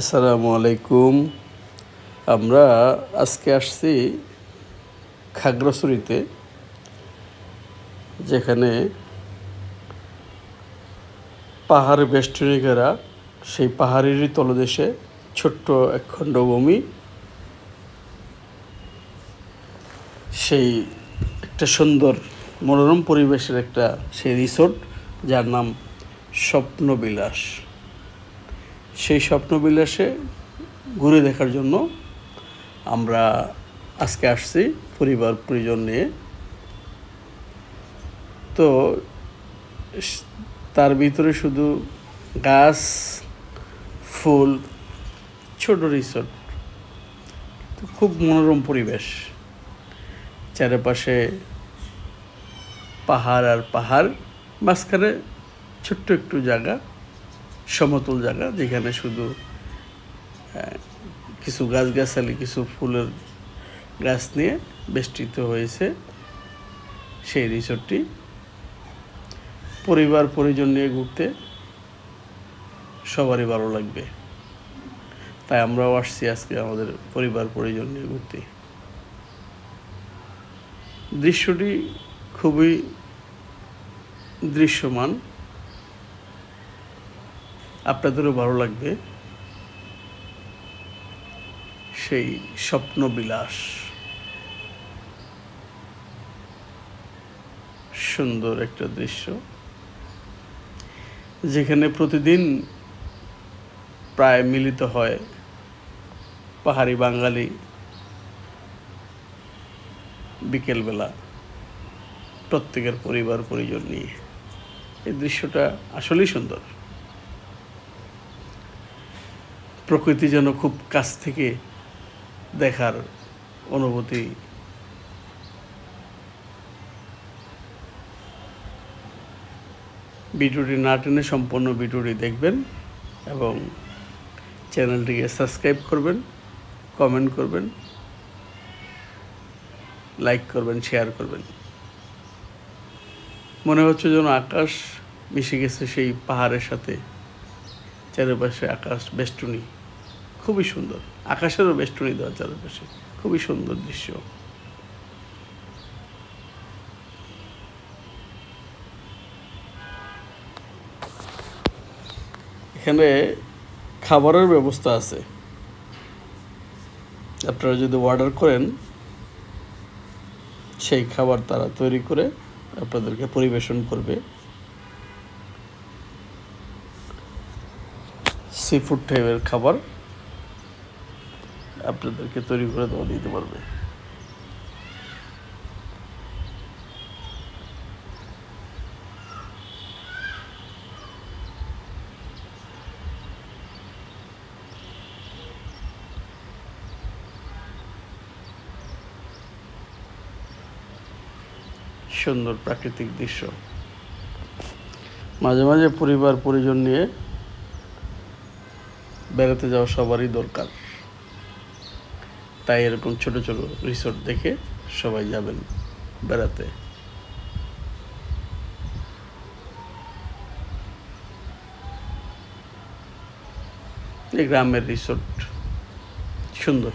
আসসালামু আলাইকুম। আমরা আজকে আসছি খাগড়াছড়িতে, যেখানে পাহাড় বেষ্টনী ঘেরা সেই পাহাড়েরই তলদেশে ছোট্ট এক খণ্ড ভূমি সেই একটা সুন্দর মনোরম পরিবেশের একটা সেই রিসোর্ট, যার নাম স্বপ্নবিলাস। সেই স্বপ্নবিলাসে ঘুরে দেখার জন্য আমরা আজকে আসছি পরিবার, পরিজন নিয়ে। তো তার ভিতরে শুধু গাছ, ফুল, ছোট রিসোর্ট তো খুব মনোরম পরিবেশ। চারপাশে পাহাড় আর পাহাড়, মাঝখানে ছোট্ট একটু জায়গা। সমতল জায়গা, যেখানে শুধু কিছু গাছগাছালি, কিছু ফুলের গাছ নিয়ে বেষ্টিত হয়েছে সেই রিসোর্টটি। পরিবার, পরিজন নিয়ে ঘুরতে সবারই ভালো লাগবে। তাই আমরাও আসছি আজকে আমাদের পরিবার, পরিজন নিয়ে ঘুরতে। দৃশ্যটি খুবই দৃশ্যমান। আপনাদেরও ভালো লাগবে। সেই স্বপ্ন বিলাস সুন্দর একটা দৃশ্য। যেখানে প্রতিদিন প্রায় মিলিত হয় পাহাড়ি বাঙালি বিকেলবেলা প্রত্যেকের পরিবার পরিজন নিয়ে। এই দৃশ্যটা আসলেই সুন্দর। প্রকৃতি যেন খুব কাছ থেকে দেখার অনুভূতি। ভিডিওটি না টেনে সম্পূর্ণ ভিডিওটি দেখবেন এবং চ্যানেলটিকে সাবস্ক্রাইব করবেন, কমেন্ট করবেন, লাইক করবেন, শেয়ার করবেন। মনে হচ্ছে যেন আকাশ মিশে গেছে সেই পাহাড়ের সাথে, চারপাশে আকাশ বেষ্টনী। খুবই সুন্দর। আকাশেরও বেষ্টনী দেওয়া চারপাশে। খুবই সুন্দর দৃশ্য। এখানে খাবারের ব্যবস্থা আছে। আপনারা যদি অর্ডার করেন, সেই খাবার তারা তৈরি করে আপনাদেরকে পরিবেশন করবে। সি ফুড টাইপের খাবার। আপনাদেরকে তৈরি করে দেওয়া দিতে পারবে। সুন্দর প্রাকৃতিক দৃশ্য। মাঝে মাঝে পরিবার পরিজন নিয়ে বেড়াতে যাওয়া সবারই দরকার। তাই এরকম ছোট ছোট রিসোর্ট দেখে সবাই যাবেন বেড়াতে। গ্রামের রিসোর্ট সুন্দর।